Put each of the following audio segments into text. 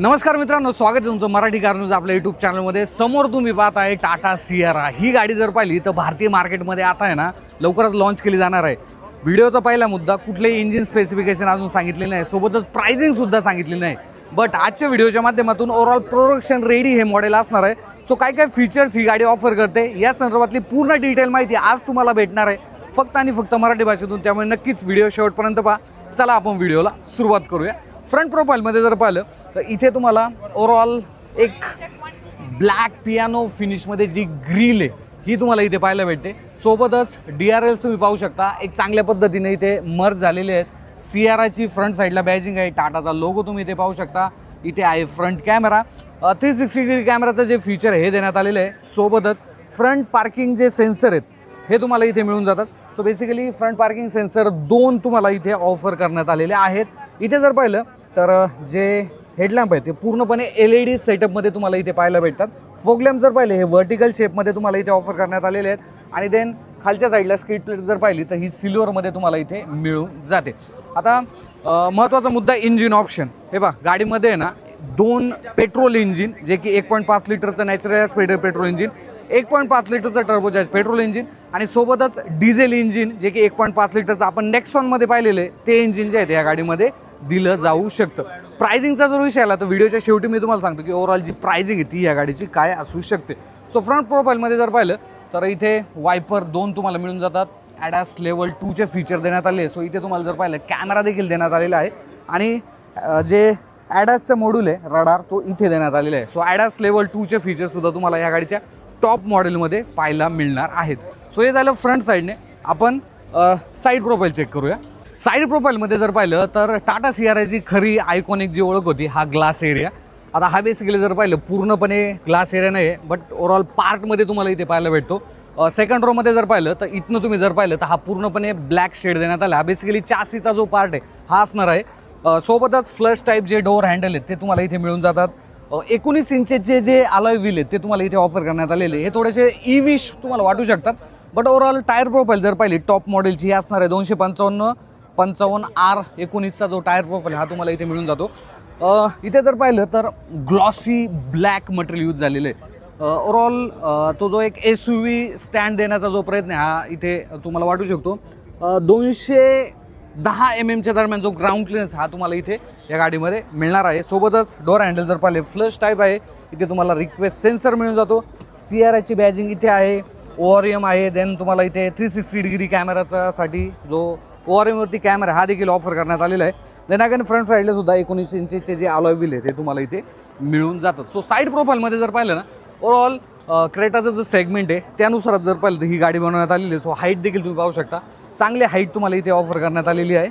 नमस्कार मित्रांनो स्वागत आहे तुमचं मराठी कार न्यूज आपल्या यूट्यूब चॅनलमध्ये समोर तुम्ही पाहत आहे टाटा सियारा. ही गाडी जर पाहिली तर भारतीय मार्केटमध्ये आता आहे ना लवकरच लॉन्च केली जाणार आहे. व्हिडिओचा पहिला मुद्दा कुठलेही इंजिन स्पेसिफिकेशन अजून सांगितलेलं नाही. सोबतच प्राइसिंग सुद्धा सांगितलेली नाही. बट आजच्या व्हिडिओच्या माध्यमातून ओव्हरऑल प्रोडक्शन रेडी हे मॉडेल असणार आहे. सो काय काय फीचर्स ही गाडी ऑफर करते या संदर्भातली पूर्ण डिटेल माहिती आज तुम्हाला भेटणार आहे. फक्त आणि फक्त मराठी भाषेतून त्यामुळे नक्कीच व्हिडिओ शेवटपर्यंत पहा. चला आपण व्हिडिओला सुरुवात करूया. फ्रंट प्रोफाईलमध्ये जर पाहिलं तर इथे तुम्हाला ओवरऑल एक ब्लॅक पियानो फिनिशमध्ये जी ग्रील आहे ही तुम्हाला इथे पाहायला भेटते. सोबतच डी आर एल्स तुम्ही पाहू शकता. एक चांगल्या पद्धतीने इथे मर्ज झालेले आहेत. सीआरआयची फ्रंट साईडला बॅजिंग आहे. टाटाचा लोगो तुम्ही इथे पाहू शकता. इथे आहे front camera three sixty degree कॅमेराचं जे फीचर हे देण्यात आलेलं आहे. सोबतच फ्रंट पार्किंग जे सेन्सर आहेत हे तुम्हाला इथे मिळून जातात. So basically front parking sensor दोन तुम्हाला इथे ऑफर करण्यात आलेले आहेत. इथे जर पाहिलं तर जे हेडलॅम्प आहे ते पूर्णपणे एल ई डी सेटअपमध्ये तुम्हाला इथे पाहायला भेटतात. फोगलॅम्प जर पाहिले हे व्हर्टिकल शेपमध्ये तुम्हाला इथे ऑफर करण्यात आलेले आहेत. आणि देन खालच्या साईडला स्क्रीट प्लेट जर पाहिली तर ही सिल्वरमध्ये तुम्हाला इथे मिळून जाते. आता महत्त्वाचा मुद्दा इंजिन ऑप्शन हे बा गाडीमध्ये आहे ना दोन पेट्रोल इंजिन जे की एक पॉईंट पाच लिटरचं नॅचरल स्पीड पेट्रोल इंजिन एक पॉईंट पाच लिटरचं टर्बोचार्ज पेट्रोल इंजिन आणि सोबतच डिझेल इंजिन जे की एक पॉईंट पाच लिटरचं आपण नेक्सॉनमध्ये पाहिलेलं आहे ते इंजिन जे आहे ते या गाडीमध्ये दिलं जाऊ शकतं. प्रायझिंगचा जर विषय आला तर व्हिडिओच्या शेवटी मी तुम्हाला सांगतो की ओव्हरऑल जी प्रायझिंग आहे ती या गाडीची काय असू शकते. सो फ्रंट प्रोफाईलमध्ये जर पाहिलं तर इथे वायपर दोन तुम्हाला मिळून जातात. ॲडॅस लेवल टूचे फीचर देण्यात आले. सो इथे तुम्हाला जर पाहिलं कॅमेरा देखील देण्यात आलेला आहे. आणि जे ॲडॅसचं मॉड्यूल आहे रडार तो इथे देण्यात आलेला आहे. सो ॲडॅस लेवल टूचे फीचर्ससुद्धा तुम्हाला या गाडीच्या टॉप मॉडेलमध्ये पाहायला मिळणार आहेत. सो हे झालं फ्रंट साईडने आपण साईड प्रोफाईल चेक करूया. साईड प्रोफाईलमध्ये जर पाहिलं तर टाटा सियाराची खरी आयकॉनिक जी ओळख होती हा ग्लास एरिया. आता हा बेसिकली जर पाहिलं पूर्णपणे ग्लास एरिया नाही आहे बट ओव्हरऑल पार्टमध्ये तुम्हाला इथे पाहायला भेटतो. सेकंड रोमध्ये जर पाहिलं तर इथनं तुम्ही जर पाहिलं तर हा पूर्णपणे ब्लॅक शेड देण्यात आला. हा बेसिकली चासीचा जो पार्ट आहे हा असणार आहे. सोबतच फ्लश टाईप जे डोअर हँडल आहेत ते तुम्हाला इथे मिळून जातात. एकोणीस इंचेचे जे अलॉय व्हील आहेत ते तुम्हाला इथे ऑफर करण्यात आलेले हे थोडेसे ई विश तुम्हाला वाटू शकतात बट ओव्हरऑल टायर प्रोफाईल जर पाहिली टॉप मॉडेलची ही असणार आहे दोनशे पंचावन्न. पंचावन्न आर एकोणीसचा जो टायर प्रोफाईल हा तुम्हाला इथे मिळून जातो. इथे जर पाहिलं तर ग्लॉसी ब्लॅक मटेरियल यूज झालेलं आहे. ओवरऑल तो जो एक एस यू व्ही स्टँड देण्याचा जो प्रयत्न आहे हा इथे तुम्हाला वाटू शकतो. दोनशे दहा एम एमच्या दरम्यान जो ग्राउंड क्लिअरन्स हा तुम्हाला इथे या गाडीमध्ये मिळणार आहे. सोबतच डोअर हँडल जर पाहिले फ्लश टाईप आहे. इथे तुम्हाला रिक्वेस्ट सेन्सर मिळून जातो. सी आर आयची बॅजिंग इथे आहे. ओ आर एम आहे देन तुम्हाला इथे थ्री सिक्स्टी डिग्री कॅमेराचासाठी जो ओ आर एमवरती कॅमेरा हा देखील ऑफर करण्यात आलेला आहे. देन अगेन फ्रंट साईडला सुद्धा एकोणीस इंचेचे जे अलॉय आहे ते तुम्हाला इथे मिळून जातात. सो साईड प्रोफाईलमध्ये जर पाहिलं ना ओवरऑल क्रेटाचं जे सेगमेंट आहे त्यानुसारच जर पाहिलं तर ही गाडी बनवण्यात आलेली आहे. सो हाईट देखील तुम्ही पाहू शकता. चांगली हाईट तुम्हाला इथे ऑफर करण्यात आलेली आहे.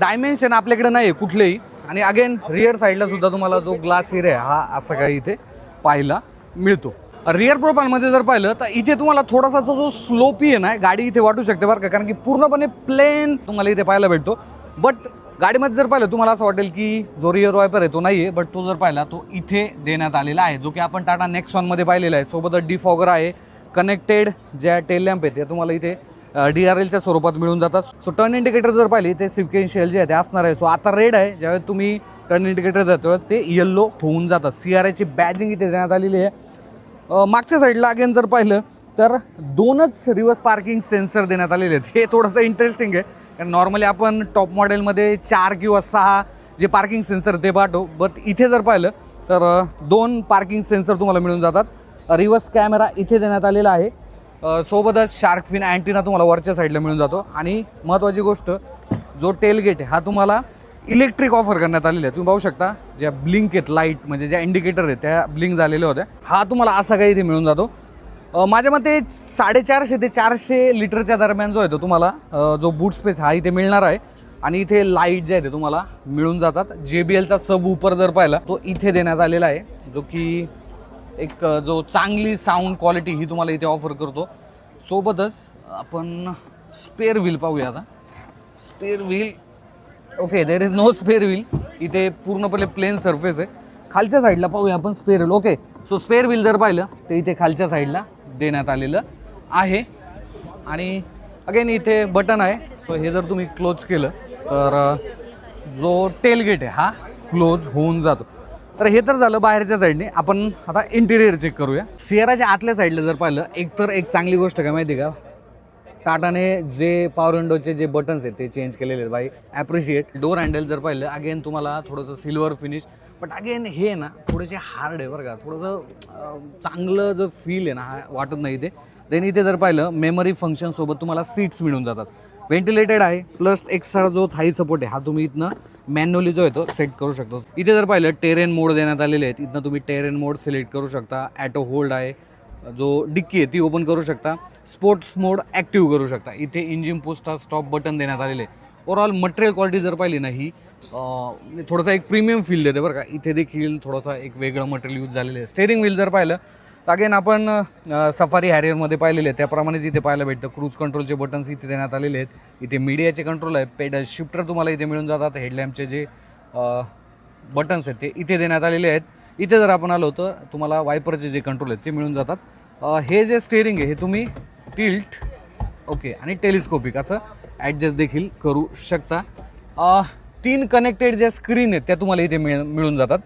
डायमेन्शन आपल्याकडे नाही आहे कुठलेही. आणि अगेन रिअर साईडला सुद्धा तुम्हाला जो ग्लास एरिया आहे हा असा काही इथे पाहायला मिळतो. रिअर प्रोफाईलमध्ये जर पाहिलं तर इथे तुम्हाला थोडासा तो जो स्लोपी आहे ना गाडी इथे वाटू शकते बरं का. कारण की पूर्णपणे प्लेन तुम्हाला इथे पाहायला भेटतो. बट गाडीमध्ये जर पाहिलं तुम्हाला असं वाटेल की जो रिअर वायपर आहे तो नाही आहे बट तो जर पाहिला तो इथे देण्यात आलेला आहे. जो की आपण टाटा नेक्सॉनमध्ये पाहिलेला आहे. सोबतच डिफॉगर आहे. कनेक्टेड ज्या टेल लॅम्प आहेत त्या तुम्हाला इथे डी आर एलच्या स्वरूपात मिळून जातात. सो टर्न इंडिकेटर जर पाहिली ते सिक्वेन्शियल जे आहे ते असणार आहे. सो आता रेड आहे. ज्यावेळेस तुम्ही टर्न इंडिकेटर जातो ते येल्लो होऊन जातात. सी आर आयची बॅजिंग इथे देण्यात आलेली आहे. मागच्या साईडला अगेन जर पाहिलं तर दोनच रिव्हर्स पार्किंग सेन्सर देण्यात आलेले आहेत. हे थोडंसं इंटरेस्टिंग आहे. कारण नॉर्मली आपण टॉप मॉडेलमध्ये चार किंवा सहा जे पार्किंग सेन्सर ते पाठवू बट इथे जर पाहिलं तर दोन पार्किंग सेन्सर तुम्हाला मिळून जातात. रिव्हर्स कॅमेरा इथे देण्यात आलेला आहे. सोबतच शार्क फिन अँटिना तुम्हाला वरच्या साईडला मिळून जातो. आणि महत्त्वाची गोष्ट जो टेलगेट आहे हा तुम्हाला इलेक्ट्रिक ऑफर करण्यात आलेले आहे. तुम्ही पाहू शकता ज्या ब्लिंक आहेत लाइट म्हणजे ज्या इंडिकेटर आहेत त्या ब्लिंक झालेल्या होत्या. हा तुम्हाला असा काही इथे मिळून जातो. माझ्या मते साडेचारशे ते चारशे लिटरच्या दरम्यान जो आहे तो तुम्हाला जो बूट स्पेस हा इथे मिळणार आहे. आणि इथे लाइट जे आहे ते तुम्हाला मिळून जातात. जे बी एलचा सब उपर जर पाहिला तो इथे देण्यात आलेला आहे. जो की एक जो चांगली साऊंड क्वालिटी ही तुम्हाला इथे ऑफर करतो. सोबतच आपण स्पेअर व्हील पाहूया आता. Spare wheel okay there is no spare wheel इथे पूर्णपणे प्लेन सरफेस आहे. खालच्या साईडला पाहूया आपण spare wheel okay so spare wheel जर पाहिलं तर इथे खालच्या साईडला देण्यात आलेलं आहे. आणि अगेन इथे बटन आहे. सो हे जर तुम्ही क्लोज केलं तर जो टेलगेट आहे हा क्लोज होऊन जातो. तर हे तर झालं बाहेरच्या साईडने आपण आता इंटिरियर चेक करूया. सियाराच्या आतल्या साईडला जर पाहिलं एक तर एक चांगली गोष्ट काय माहिती आहे का? टाटाने जे पॉवर विंडोचे जे बटन्स आहेत ते चेंज केलेले आहेत बाई ॲप्रिशिएट डोर हँडल जर पाहिलं अगेन तुम्हाला थोडंसं सिल्वर फिनिश बट अगेन हे ना थोडेसे हार्ड आहे बरं का. थोडंसं चांगलं जो फील आहे ना हा वाटत नाही इथे. देन इथे जर पाहिलं मेमरी फंक्शनसोबत तुम्हाला सीट्स मिळून जातात. व्हेंटिलेटेड आहे प्लस एक्स्ट्रा जो थाई सपोर्ट आहे हा तुम्ही इथनं मॅन्युअली जो आहे तो सेट करू शकतो. इथे जर पाहिलं टेरेन मोड देण्यात आलेले आहेत. इथनं तुम्ही टेरेन मोड सिलेक्ट करू शकता. ॲटो होल्ड आहे. जो डिक्की आहे ती ओपन करू शकता. स्पोर्ट्स मोड ॲक्टिव्ह करू शकता. इथे इंजिन पोस्टा स्टॉप बटन देण्यात आलेले आहे. ओवरऑल मटेरियल क्वालिटी जर पाहिली ना ही म्हणजे थोडासा एक प्रीमियम फील देते बरं का. इथे देखील थोडासा एक वेगळं मटेरियल यूज झालेलं आहे. स्टेरिंग व्हील जर पाहिलं तर अगेन आपण सफारी हॅरियरमध्ये पाहिलेले आहे त्याप्रमाणेच इथे पाहायला भेटतं. क्रूज कंट्रोलचे बटन्स इथे देण्यात आलेले आहेत. इथे मीडियाचे कंट्रोल आहे. पेडल शिफ्टर तुम्हाला इथे मिळून जातात. हेडलॅम्पचे जे बटन्स आहेत ते इथे देण्यात आलेले आहेत. इथे जर आपण आलो तर तुम्हाला वायपरचे जे कंट्रोल आहेत ते मिळून जातात. हे जे स्टेअरिंग आहे हे तुम्ही टिल्ट ओके आणि टेलिस्कोपिक असं ॲडजस्ट देखील करू शकता. तीन कनेक्टेड ज्या स्क्रीन आहेत त्या तुम्हाला इथे मिळ मिळून जातात.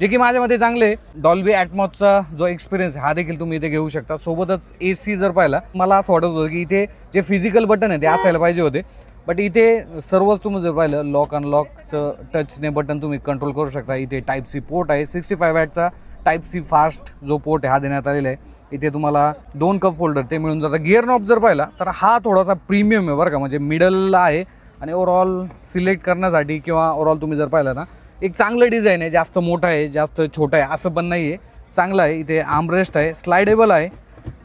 जे की माझ्यामध्ये चांगले डॉल्बी ॲटमॉसचा जो एक्सपिरियन्स हा देखील तुम्ही इथे घेऊ शकता. सोबतच ए सी जर पाहिला मला असं वाटत होतं की इथे जे फिजिकल बटन आहे ते असायला पाहिजे होते. बट इथे सर्वच तुम्ही जर पाहिलं लॉक अनलॉकचं टचने बटन तुम्ही कंट्रोल करू शकता. इथे टाईप सी पोर्ट आहे. सिक्स्टी फाय वॅटचा टाईप सी फास्ट जो पोर्ट आहे हा देण्यात आलेला आहे. इथे तुम्हाला दोन कप फोल्डर ते मिळून जातात गिअर नॉब जर पाहिला तर हा थोडासा प्रीमियम आहे बरं का. म्हणजे मिडलला आहे. आणि ओव्हरऑल सिलेक्ट करण्यासाठी किंवा ओव्हरऑल तुम्ही जर पाहिलं ना एक चांगलं डिझाईन आहे. जास्त मोठं आहे जास्त छोटं आहे असं पण नाही आहे चांगलं आहे. इथे आमरेस्ट आहे स्लायडेबल आहे.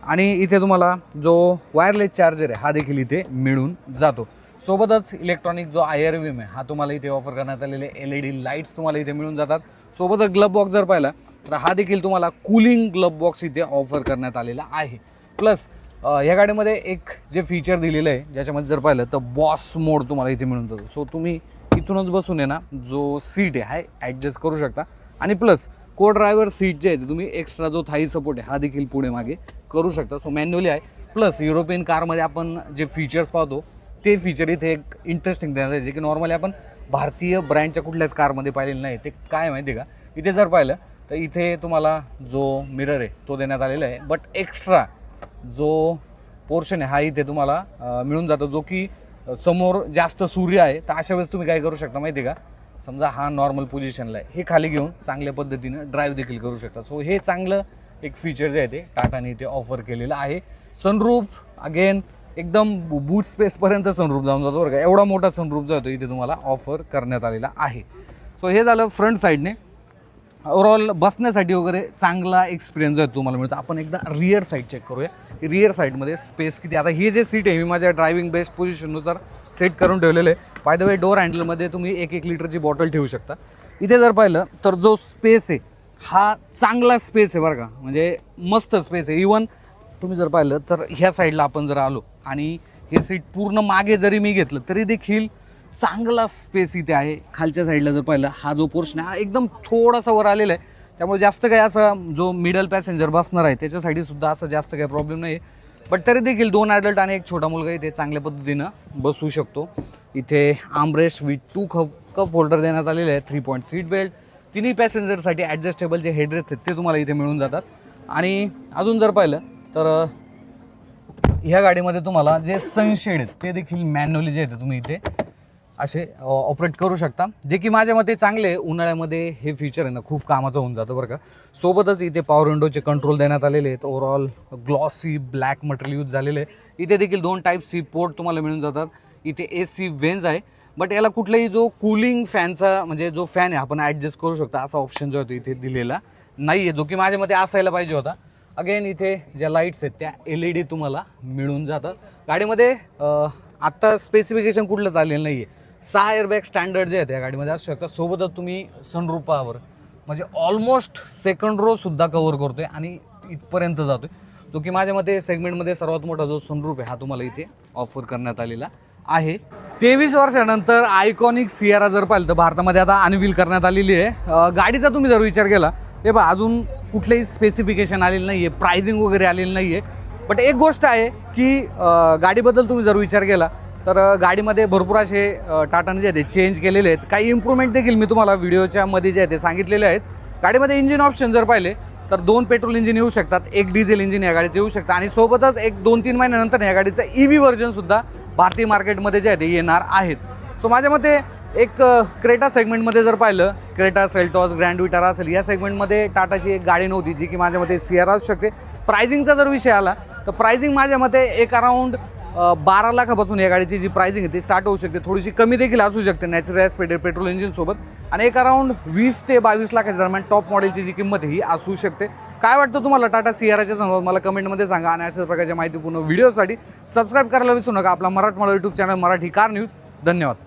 आणि इथे तुम्हाला जो वायरलेस चार्जर आहे हा देखील इथे मिळून जातो. सोबतच इलेक्ट्रॉनिक जो आय आर विम आहे हा तुम्हाला इथे ऑफर करण्यात आलेले एल ई डी लाईट्स तुम्हाला इथे मिळून जातात. सोबतच ग्लब बॉक्स जर पाहिला तर हा देखील तुम्हाला कूलिंग ग्लब बॉक्स इथे ऑफर करण्यात आलेला आहे. प्लस ह्या गाडीमध्ये एक जे फीचर दिलेलं आहे ज्याच्यामध्ये जर पाहिलं तर बॉस मोड तुम्हाला इथे मिळून जातो. सो तुम्ही इथूनच बसून आहे ना जो सीट आहे हा ॲडजस्ट करू शकता. आणि प्लस को ड्रायव्हर सीट जे आहे ते तुम्ही एक्स्ट्रा जो थाई सपोर्ट आहे हा देखील पुढे मागे करू शकता. सो मॅन्युअली आहे. प्लस युरोपियन कारमध्ये आपण जे फीचर्स पाहतो ते फीचर इथे एक इंटरेस्टिंग देण्यात आहे जे की नॉर्मली आपण भारतीय ब्रँडच्या कुठल्याच कारमध्ये पाहिलेलं नाही. ते काय माहिती आहे का? इथे जर पाहिलं तर इथे तुम्हाला जो मिरर आहे तो देण्यात आलेला आहे. बट एक्स्ट्रा जो पोर्शन आहे हा इथे तुम्हाला मिळून जातो. जो की समोर जास्त सूर्य आहे तर अशा वेळेस तुम्ही काय करू शकता माहिती आहे का? समजा हा नॉर्मल पोझिशनला आहे. हे खाली घेऊन चांगल्या पद्धतीनं ड्राईव्ह देखील करू शकता. सो हे चांगलं एक फीचर जे आहे ते टाटाने इथे ऑफर केलेलं आहे. सनरूफ अगेन एकदम बूट स्पेसपर्यंत सनरूप जाऊन जातो बरं का. एवढा मोठा सनरूप जातो इथे तुम्हाला ऑफर करण्यात आलेला आहे. सो हे झालं फ्रंट साईडने ओवरऑल बसण्यासाठी वगैरे चांगला एक्सपिरियन्स आहे तुम्हाला मिळतो. आपण एकदा रिअर साईड चेक करूया. रिअर साईडमध्ये स्पेस किती आता हे जे सीट आहे मी माझ्या ड्रायव्हिंग बेस्ट पोझिशननुसार सेट करून ठेवलेलं आहे. बाय द वे डोर हँडलमध्ये तुम्ही एक एक लिटरची बॉटल ठेवू शकता. इथे जर पाहिलं तर जो स्पेस आहे हा चांगला स्पेस आहे बरं का. म्हणजे मस्त स्पेस आहे. इवन तुम्ही जर पाहिलं तर ह्या साईडला आपण जर आलो आणि हे सीट पूर्ण मागे जरी मी घेतलं तरी देखील चांगला स्पेस इथे आहे. खालच्या साईडला जर पाहिलं हा जो पोर्शन आहे हा एकदम थोडासा वर आलेला आहे. त्यामुळे जास्त काही असा जो मिडल पॅसेंजर बसणार आहे त्याच्यासाठी सुद्धा असं जास्त काही प्रॉब्लेम नाही बट तरी देखील दोन ॲडल्ट आणि एक छोटा मुलगा इथे चांगल्या पद्धतीनं बसू शकतो. इथे armrest with two cup cup holder देण्यात आलेले आहे थ्री पॉईंट सीट बेल्ट तिन्ही पॅसेंजरसाठी ॲडजस्टेबल जे हेडरेस्ट आहेत ते तुम्हाला इथे मिळून जातात. आणि अजून जर पाहिलं तर ह्या गाडीमध्ये तुम्हाला जे सनशेड आहेत ते देखील मॅन्युअली जे आहेत तुम्ही इथे असे ऑपरेट करू शकता. जे की माझ्या मते चांगले आहे. उन्हाळ्यामध्ये हे फीचर आहे ना खूप कामाचं होऊन जातं बरं का. सोबतच इथे पॉवर विंडोचे कंट्रोल देण्यात आलेले आहेत. Overall glossy black material use झालेले आहे. इथे देखील दोन टाईप सी पोर्ट तुम्हाला मिळून जातात. इथे ए सी वेन्स आहे. बट याला कुठलाही जो कूलिंग फॅनचा म्हणजे जो फॅन आहे आपण ॲडजस्ट करू शकता. असा ऑप्शन जो आहे तो इथे दिलेला नाही आहे जो की माझ्या मते असायला पाहिजे होता. अगेन इथे ज्या लाईट्स आहेत त्या एल ई डी तुम्हाला मिळून जातात. गाडीमध्ये आत्ता स्पेसिफिकेशन कुठलं चाललेलं नाही आहे सहा एअरबॅग स्टँडर्ड जे आहेत या गाडीमध्ये असू शकतात. सोबतच तुम्ही सनरूपावर म्हणजे ऑलमोस्ट सेकंड रो सुद्धा करतो आहे आणि इथपर्यंत जातो आहे जो की माझ्या मते सेगमेंटमध्ये सर्वात मोठा जो सनरूप आहे हा तुम्हाला इथे ऑफर करण्यात आलेला आहे. तेवीस वर्षानंतर आयकॉनिक सियारा जर पाहिलं तर भारतामध्ये आता अनवील करण्यात आलेली आहे. गाडीचा तुम्ही जर विचार केला ते बा अजून कुठलंही स्पेसिफिकेशन आलेलं नाही आहे प्रायझिंग वगैरे आलेलं नाही आहे बट एक गोष्ट आहे की गाडीबद्दल तुम्ही जर विचार केला तर गाडीमध्ये भरपूर असे टाटाने जे आहेत ते चेंज केलेले आहेत. काही इम्प्रूव्हमेंट देखील मी तुम्हाला व्हिडिओच्या मध्ये जे आहे ते सांगितलेले आहेत. गाडीमध्ये इंजिन ऑप्शन जर पाहिले तर दोन पेट्रोल इंजिन येऊ शकतात एक डिझेल इंजिन या गाडीचं येऊ शकतं. आणि सोबतच एक दोन तीन महिन्यानंतर या गाडीचं ई व्ही व्हर्जनसुद्धा भारतीय मार्केटमध्ये जे आहे ते येणार आहेत. सो माझ्या मते एक क्रेटा सेगमेंटमध्ये जर पाहिलं क्रेटा सेल्टॉस ग्रँड विटारा असेल या सेगमेंटमध्ये टाटाची एक गाडी नव्हती जी की माझ्या मते सी आर असू शकते. प्रायझिंगचा जर विषय आला तर प्रायझिंग माझ्या मते एक अराऊंड बारा लाखापासून या गाडीची जी प्रायझिंग आहे ती स्टार्ट होऊ शकते. थोडीशी कमी देखील असू शकते नॅचरल गॅस पेट्रोल इंजिनसोबत आणि एक अराऊंड वीस ते बावीस लाखाच्या दरम्यान टॉप मॉडेलची जी किंमत ही असू शकते. काय वाटतं तुम्हाला टाटा सी संदर्भात? मला कमेंटमध्ये सांगा आणि अशाच प्रकारच्या माहितीपूर्ण व्हिडिओसाठी सबस्क्राईब करायला विसरू नका. आपला मराठमोळा YouTube channel Marathi car news धन्यवाद.